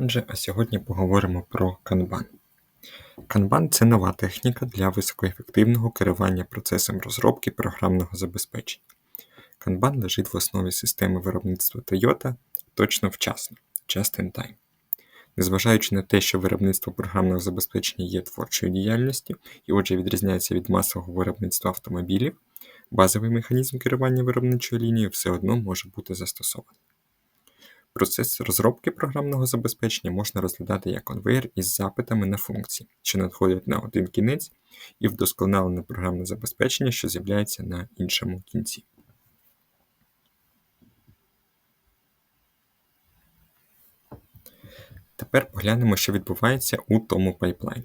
Отже, а сьогодні поговоримо про Kanban. Kanban – це нова техніка для високоефективного керування процесом розробки програмного забезпечення. Kanban лежить в основі системи виробництва Toyota точно вчасно just in time. Незважаючи на те, що виробництво програмного забезпечення є творчою діяльністю і, отже, відрізняється від масового виробництва автомобілів, базовий механізм керування виробничою лінією все одно може бути застосований. Процес розробки програмного забезпечення можна розглядати як конвейер із запитами на функції, що надходять на один кінець, і вдосконалене програмне забезпечення, що з'являється на іншому кінці. Тепер поглянемо, що відбувається у тому пайплайні.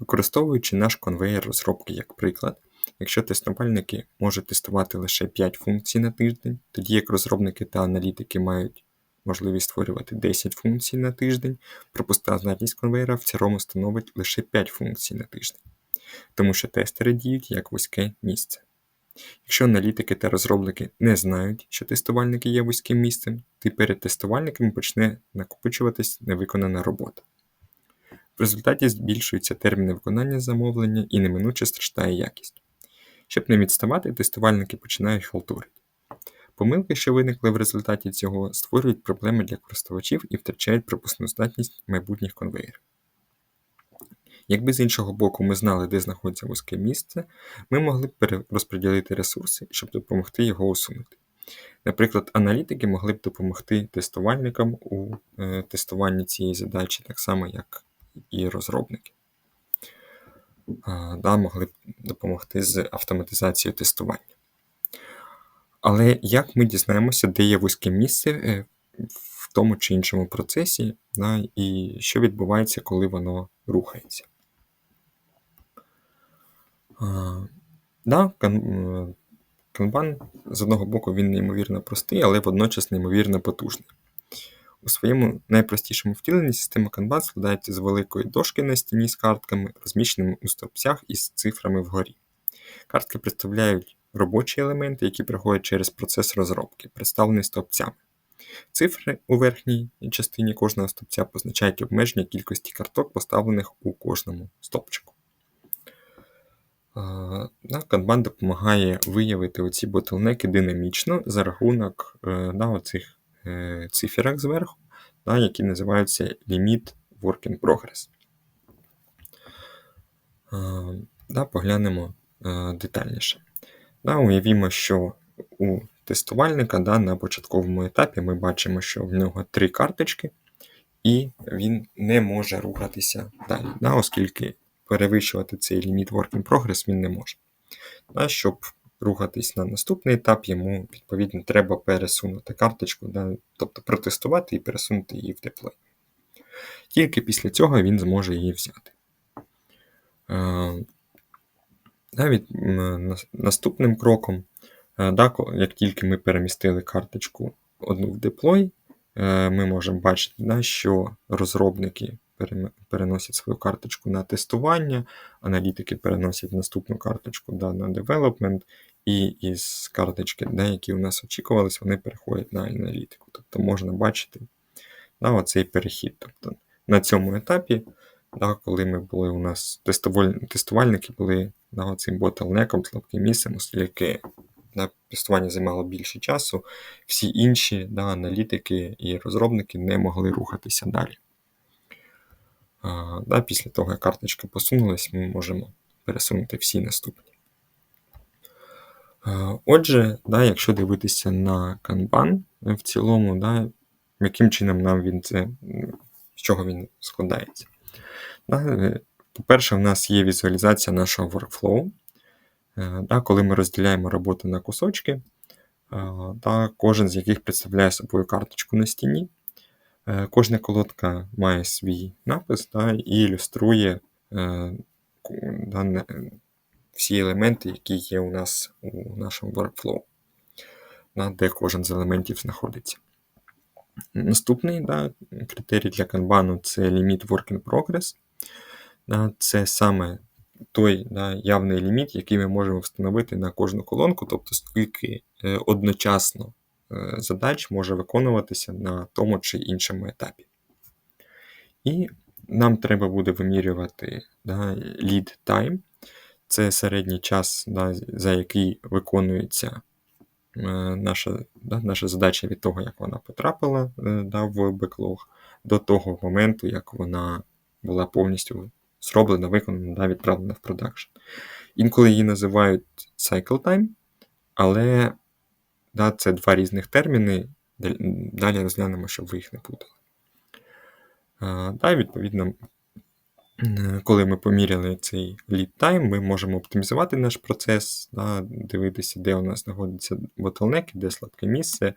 Використовуючи наш конвейер розробки як приклад, якщо тестувальники можуть тестувати лише 5 функцій на тиждень, тоді як розробники та аналітики мають можливість створювати 10 функцій на тиждень, пропускна здатність конвейера в цілому становить лише 5 функцій на тиждень, тому що тестери діють як вузьке місце. Якщо аналітики та розробники не знають, що тестувальники є вузьким місцем, то перед тестувальниками почне накопичуватись невиконана робота. В результаті збільшуються терміни виконання замовлення і неминуче страждає якість. Щоб не відставати, тестувальники починають халтурити. Помилки, що виникли в результаті цього, створюють проблеми для користувачів і втрачають пропускну здатність майбутніх конвейерів. Якби з іншого боку ми знали, де знаходиться вузьке місце, ми могли б перерозподілити ресурси, щоб допомогти його усунути. Наприклад, аналітики могли б допомогти тестувальникам у е, тестуванні цієї задачі, так само, як і розробники. Да, Могли б допомогти з автоматизацією тестування. Але як ми дізнаємося, де є вузьке місце е, в тому чи іншому процесі, да, і що відбувається, коли воно рухається? Да, Kanban, з одного боку, він неймовірно простий, але водночас неймовірно потужний. У своєму найпростішому втіленні система Kanban складається з великої дошки на стіні з картками, розміщеними у стовпцях із цифрами вгорі. Картки представляють робочі елементи, які проходять через процес розробки, представлені стовпцями. Цифри у верхній частині кожного стовпця позначають обмеження кількості карток, поставлених у кожному стовпчику. Kanban допомагає виявити оці ботлнеки динамічно за рахунок е, да, оцих е, циферок зверху, які називаються Limit Work in Progress. Поглянемо е, детальніше. Да, Уявімо, що у тестувальника да, на початковому етапі ми бачимо, що в нього три карточки, і він не може рухатися далі, да, оскільки перевищувати цей ліміт Work in Progress він не може. Да, Щоб рухатись на наступний етап, йому відповідно треба пересунути карточку, да, тобто протестувати і пересунути її в деплой. Тільки після цього він зможе її взяти. Навіть наступним кроком, е, да, як тільки ми перемістили карточку одну в деплой, е, ми можемо бачити, да, що розробники переносять свою карточку на тестування, аналітики переносять наступну карточку да, на development, і із карточки, да, які у нас очікувалися, вони переходять на аналітику. Тобто можна бачити да, оцей перехід. Тобто На цьому етапі, да, коли ми були у нас тестувальники були да, цим ботлнеком, слабким місцем, оскільки да, тестування займало більше часу, всі інші да, аналітики і розробники не могли рухатися далі. А, да, Після того, як карточка посунулась, ми можемо пересунути всі наступні. А, отже, да, якщо дивитися на Kanban в цілому, да, яким чином нам він це, з чого він складається? Да, по-перше, в нас є візуалізація нашого workflow. Е, коли ми розділяємо роботу на кусочки, е, кожен з яких представляє собою карточку на стіні. Е, кожна колодка має свій напис і ілюструє всі елементи, які є у нас у нашому workflow, де кожен з елементів знаходиться. Наступний да, критерій для Kanban це Limit Work in Progress це саме той да, явний ліміт, який ми можемо встановити на кожну колонку, тобто скільки е, одночасно е, задач може виконуватися на тому чи іншому етапі. І нам треба буде вимірювати да, lead time. Це середній час, да, за який виконується е, наша да, наша задача від того, як вона потрапила да, в беклог, до того моменту, як вона була повністю зроблена, виконана, да, відправлена в продакшн. Інколи її називають cycle time, але да, це два різних терміни. Далі розглянемо, щоб ви їх не путали. Да, відповідно, коли ми поміряли цей lead time, ми можемо оптимізувати наш процес, да, дивитися, де у нас знаходяться ботлнеки, де слабке місце.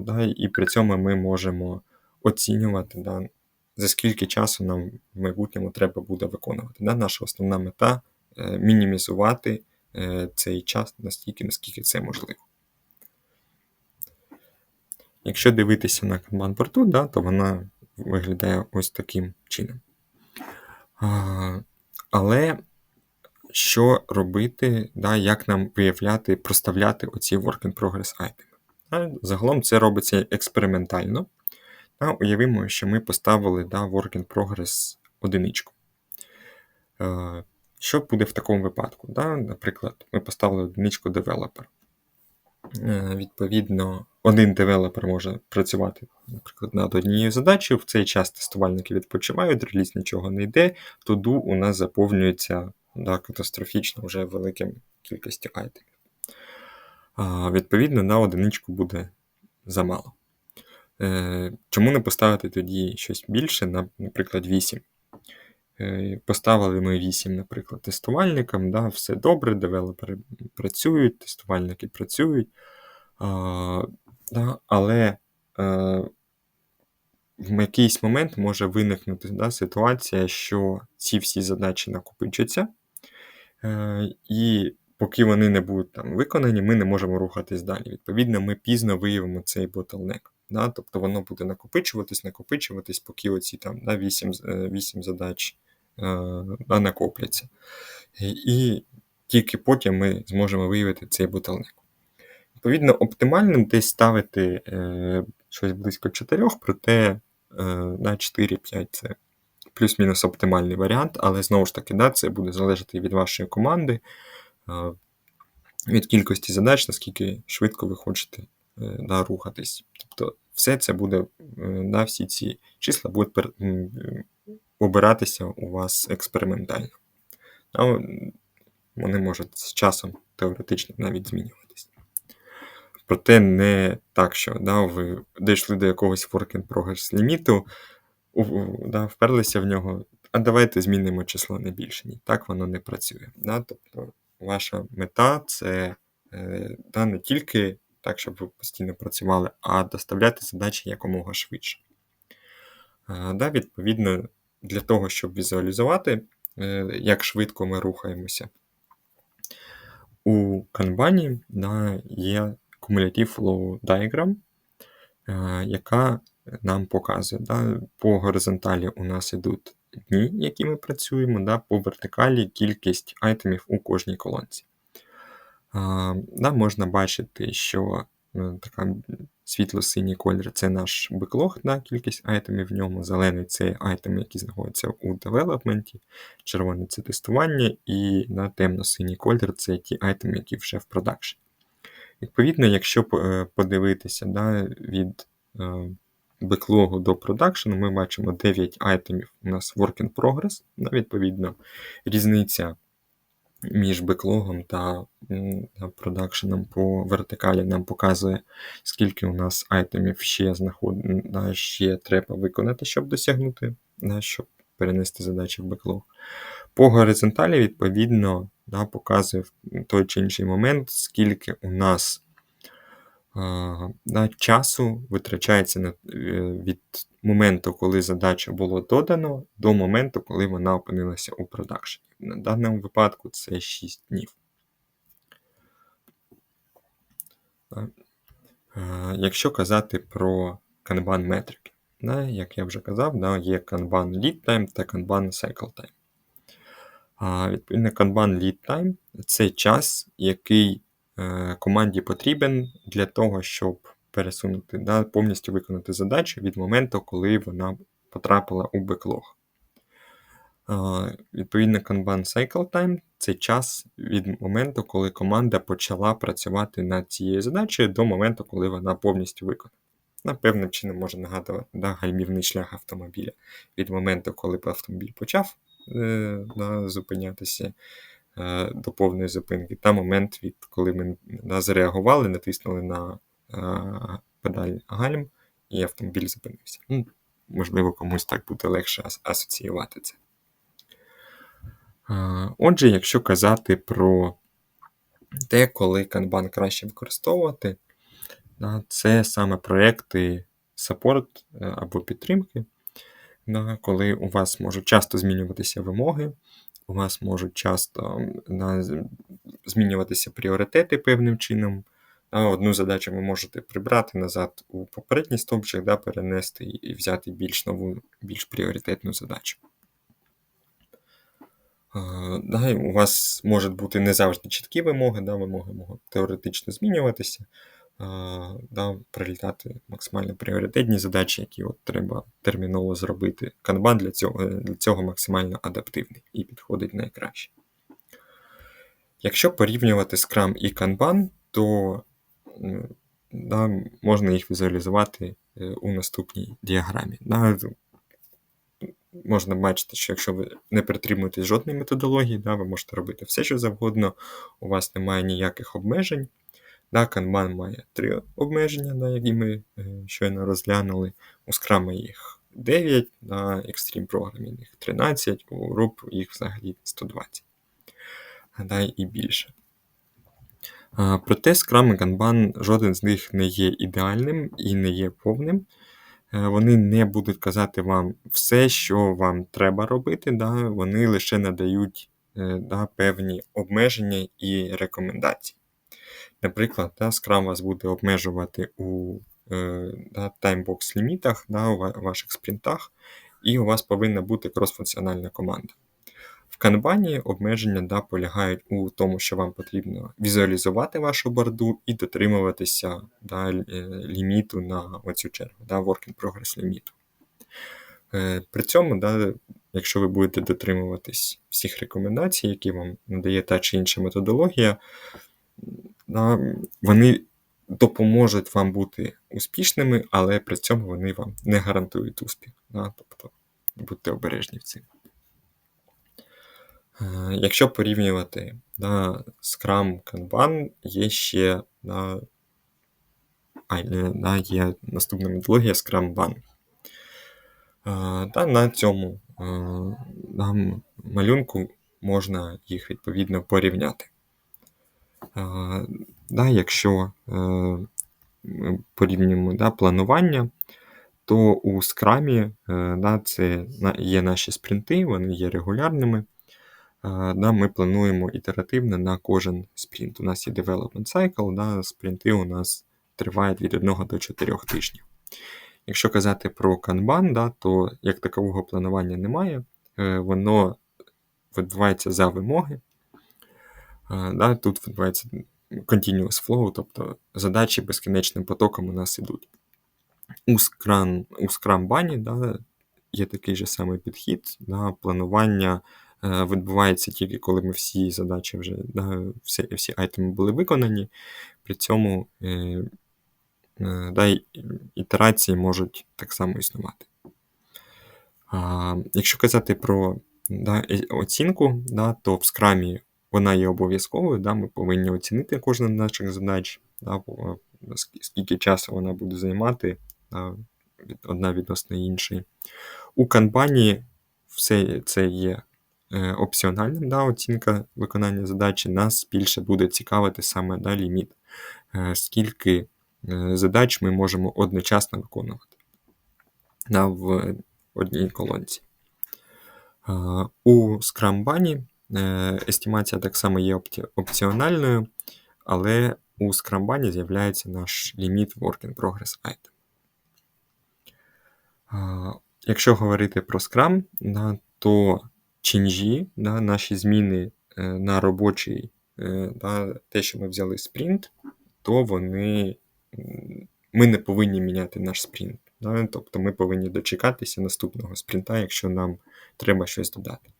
Да, І при цьому ми можемо оцінювати, да, за скільки часу нам в майбутньому треба буде виконувати. Да, Наша основна мета е, мінімізувати е, цей час настільки, наскільки це можливо. Якщо дивитися на Kanban порту, да, то вона виглядає ось таким чином. А, Але що робити, да, як нам виявляти, проставляти оці work in progress айтеми? Загалом це робиться експериментально. Да, Уявимо, що ми поставили да, work in progress одиничку. Е, Що буде в такому випадку? Да? Наприклад, ми поставили одиничку девелопер. Е, Відповідно, один девелопер може працювати, наприклад, над однією задачею. В цей час тестувальники відпочивають, реліз нічого не йде, туду у нас заповнюється да, катастрофічно вже великим кількістю айтемів. Відповідно, на одиничку буде замало. Е, Чому не поставити тоді щось більше, наприклад, 8? Е, Поставили ми 8, наприклад, тестувальникам, да, все добре, девелопери працюють, тестувальники працюють. А, да, Але а, е, в якийсь момент може виникнути да, ситуація, що ці всі задачі накопичаться, е, і поки вони не будуть там виконані, ми не можемо рухатись далі. Відповідно, ми пізно виявимо цей ботлнек. Да? Тобто воно буде накопичуватись, накопичуватись, поки оці там да, 8 8 задач е, накопляться. І тільки потім ми зможемо виявити цей ботлнек. Відповідно, оптимальним десь ставити е, щось близько 4, проте е, на 4-5 це плюс-мінус оптимальний варіант, але знову ж таки, да, це буде залежати від вашої команди, е, від кількості задач, наскільки швидко ви хочете е, да, рухатись. Тобто, все це буде, е, да, всі ці числа будуть обиратися у вас експериментально. Вони можуть з часом теоретично навіть змінюватись. Проте не так, що да, ви дійшли до якогось work in progress ліміту, да, вперлися в нього, а давайте змінимо число не більше. Ні, так воно не працює. Да? Тобто ваша мета це е, да, не тільки так, щоб ви постійно працювали, а доставляти задачі якомога швидше. Да, Відповідно, для того, щоб візуалізувати, е, як швидко ми рухаємося. У канбані да, є Cumulative Flow Diagram, е, яка нам показує. Да, По горизонталі у нас йдуть дні, які ми працюємо, да, по вертикалі кількість айтемів у кожній колонці. Да, Можна бачити, що е, така світло-синій колір це наш беклог, да, кількість айтемів в ньому. Зелений це айтеми, які знаходяться у девелопменті, червоний це тестування, і на темно-синій колір це ті айтеми, які вже в продакшені. Відповідно, якщо е, подивитися да, від е, беклогу до продакшену, ми бачимо 9 айтемів у нас work in progress. Да, Відповідно, різниця між беклогом та продакшеном по вертикалі нам показує, скільки у нас айтемів ще знаход... ще треба виконати, щоб досягнути, щоб перенести задачі в беклог. По горизонталі, відповідно, показує в той чи інший момент, скільки у нас часу витрачається е, від моменту, коли задача було додано, до моменту, коли вона опинилася у продакшені. На даному випадку це 6 днів. Якщо казати про Kanban метрики, як я вже казав, є Kanban Lead Time та Kanban Cycle Time. Відповідно, Kanban Lead Time це час, який е, команді потрібен для того, щоб пересунути, повністю виконати задачу від моменту, коли вона потрапила у беклог. Відповідно, Kanban Cycle Time це час від моменту, коли команда почала працювати над цією задачею до моменту, коли вона повністю виконана. На певним чином може нагадувати да, гальмівний шлях автомобіля від моменту, коли автомобіль почав е, да, зупинятися е, до повної зупинки, та момент, від коли ми да, зареагували, натиснули на е, педаль гальм, і автомобіль зупинився. Ну, Можливо, комусь так буде легше асоціювати це. Отже, якщо казати про те, коли канбан краще використовувати, це саме проекти саппорт е, або підтримки, коли у вас можуть часто змінюватися вимоги, у вас можуть часто змінюватися пріоритети певним чином. Одну задачу ви можете прибрати назад у попередній стовпчик, да, перенести і взяти більш нову, більш пріоритетну задачу. Да, У вас можуть бути не завжди чіткі вимоги, да, вимоги можуть теоретично змінюватися, да, прилітати максимально пріоритетні задачі, які от треба терміново зробити. Канбан для цього для цього максимально адаптивний і підходить найкраще. Якщо порівнювати Scrum і Kanban, то да, можна їх візуалізувати е, у наступній діаграмі. Да, можна бачити, що якщо ви не притримуєтесь жодної методології, да, ви можете робити все, що завгодно, у вас немає ніяких обмежень. Да, Kanban має три обмеження, да, які ми е, щойно розглянули. У Scrum їх 9, на Extreme Programming їх 13, у RUP їх взагалі 120 да, і більше. Проте Scrum і Kanban жоден з них не є ідеальним і не є повним. Е, вони не будуть казати вам все, що вам треба робити, да, вони лише надають е, да, певні обмеження і рекомендації. Наприклад, да, Scrum вас буде обмежувати у е, да, таймбокс лімітах да, у ваших спринтах, і у вас повинна бути кросфункціональна команда. В канбані обмеження да, полягають у тому, що вам потрібно візуалізувати вашу борду і дотримуватися да, е, ліміту на оцю чергу, да, work in progress ліміту. Е, при цьому, да, якщо ви будете дотримуватись всіх рекомендацій, які вам надає та чи інша методологія, да, вони допоможуть вам бути успішними, але при цьому вони вам не гарантують успіх. Да, Тобто будьте обережні в цим. Е, якщо порівнювати да, Scrum Kanban, є ще да, а, да, є наступна методологія Scrum Ban. Е, да, На цьому да, е, малюнку можна їх відповідно порівняти. Да, Якщо ми порівнюємо да, планування, то у Scrum да, це є наші спринти, вони є регулярними да, ми плануємо ітеративно на кожен спринт. У нас є development cycle, да, спринти у нас тривають від 1 до 4 тижнів. Якщо казати про Kanban, да, то як такового планування немає, е, воно відбувається за вимоги. Да, Тут відбувається continuous flow, тобто задачі безкінечним потоком у нас ідуть. У Scrum, у Scrum да, є такий же самий підхід на планування відбувається тільки коли ми всі задачі вже да, всі всі айтеми були виконані. При цьому е, е, да, ітерації можуть так само існувати. А, Якщо казати про да, оцінку, да, то в скрамі вона є обов'язковою, да, ми повинні оцінити кожну з наших задач, да, скільки часу вона буде займати да, одна відносно іншої. У канбані все це є Е, опціональним да, оцінка виконання задачі, нас більше буде цікавити саме да, ліміт, е, скільки е, задач ми можемо одночасно виконувати да, в одній колонці. У Scrum-бані естимація так само є опціональною, але у Scrum-бані з'являється наш ліміт Work in Progress Item. Якщо говорити про Scrum, то ченжі, да, наші зміни е, на робочий, е, да, те, що ми взяли спринт, то вони ми не повинні міняти наш спринт. Да? Тобто ми повинні дочекатися наступного спринта, якщо нам треба щось додати.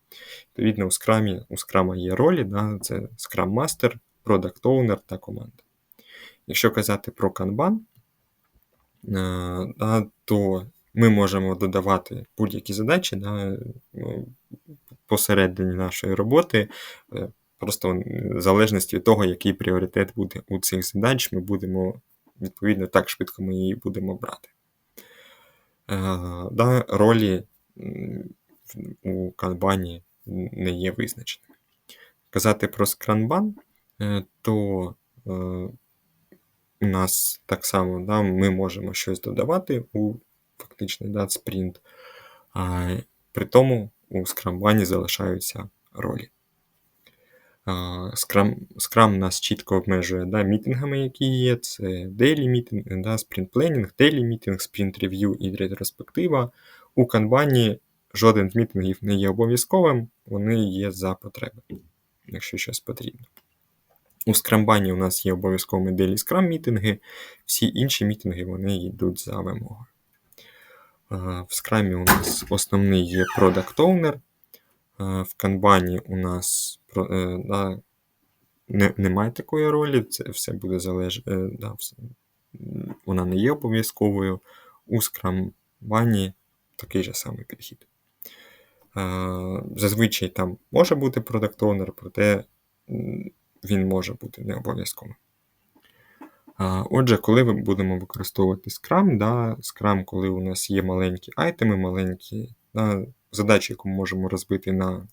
Відповідно, у Scrum, у Scrum є ролі, да? це Scrum Master, Product Owner та команда. Якщо казати про Kanban, е, да, то ми можемо додавати будь-які задачі да, ну, посередині нашої роботи. е, Просто в залежності від того, який пріоритет буде у цих задач, ми будемо, відповідно, так швидко ми її будемо брати. Е, да, Ролі у канбані не є визначеними. Казати про скранбан, е, то у нас так само да, ми можемо щось додавати у фактичний да, спринт, при тому у скрамбані залишаються ролі. Scrum, Scrum нас чітко обмежує да, мітингами, які є. Це daily мітинг, да, planning, daily мітинг, review і ретроспектива. У канбані жоден з мітингів не є обов'язковим, вони є за потреби, якщо щось потрібно. У скрамбані у нас є обов'язковими daily Scrum мітинги, всі інші мітинги вони йдуть за вимогою. Е, В скрамі у нас основний є Product Owner. Е, В канбані у нас е, да, не, немає такої ролі, це все буде залежати. Да, вона не є обов'язковою. У скрамбані такий же самий підхід. Зазвичай там може бути Product Owner, проте він може бути не обов'язковим. Отже, коли ми будемо використовувати Scrum, да, Scrum, коли у нас є маленькі айтеми, маленькі да, задачі, яку ми можемо розбити на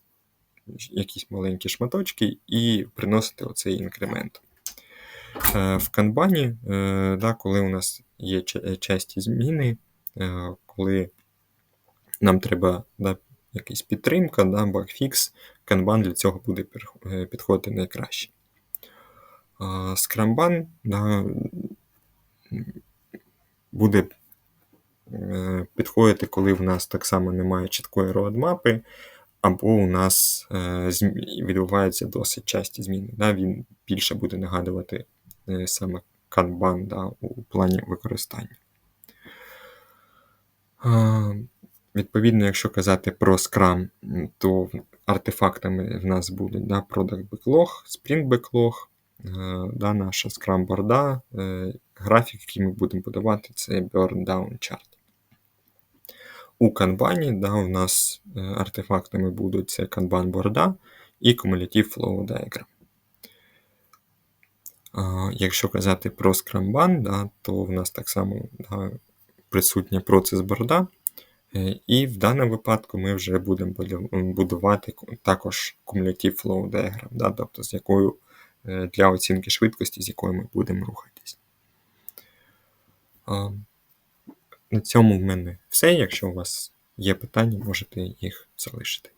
якісь маленькі шматочки і приносити оцей інкремент. Е, В канбані, е, да, коли у нас є часті зміни, е, коли нам треба да, якась підтримка, да, багфікс, канбан для цього буде е, підходити найкраще. А Скрамбан да, буде е, підходити, коли в нас так само немає чіткої роадмапи, або у нас е, відбуваються досить часті зміни. Да? Він більше буде нагадувати е, саме канбан да, у плані використання. Відповідно, якщо казати про Scrum, то артефактами в нас будуть да, Product Backlog, Sprint Backlog, е, да, наша Scrum борда, е, графік, який ми будемо подавати, це Burn Down Chart. У Kanban да, у нас е, артефактами будуть це Kanban борда і Cumulative Flow Diagram. Якщо казати про Scrumban, да, то в нас так само да, присутня процес борда. Е, І в даному випадку ми вже будемо будувати також Cumulative Flow Diagram, да, тобто з якою е, для оцінки швидкості, з якою ми будемо рухатись. На цьому в мене все. Якщо у вас є питання, можете їх залишити.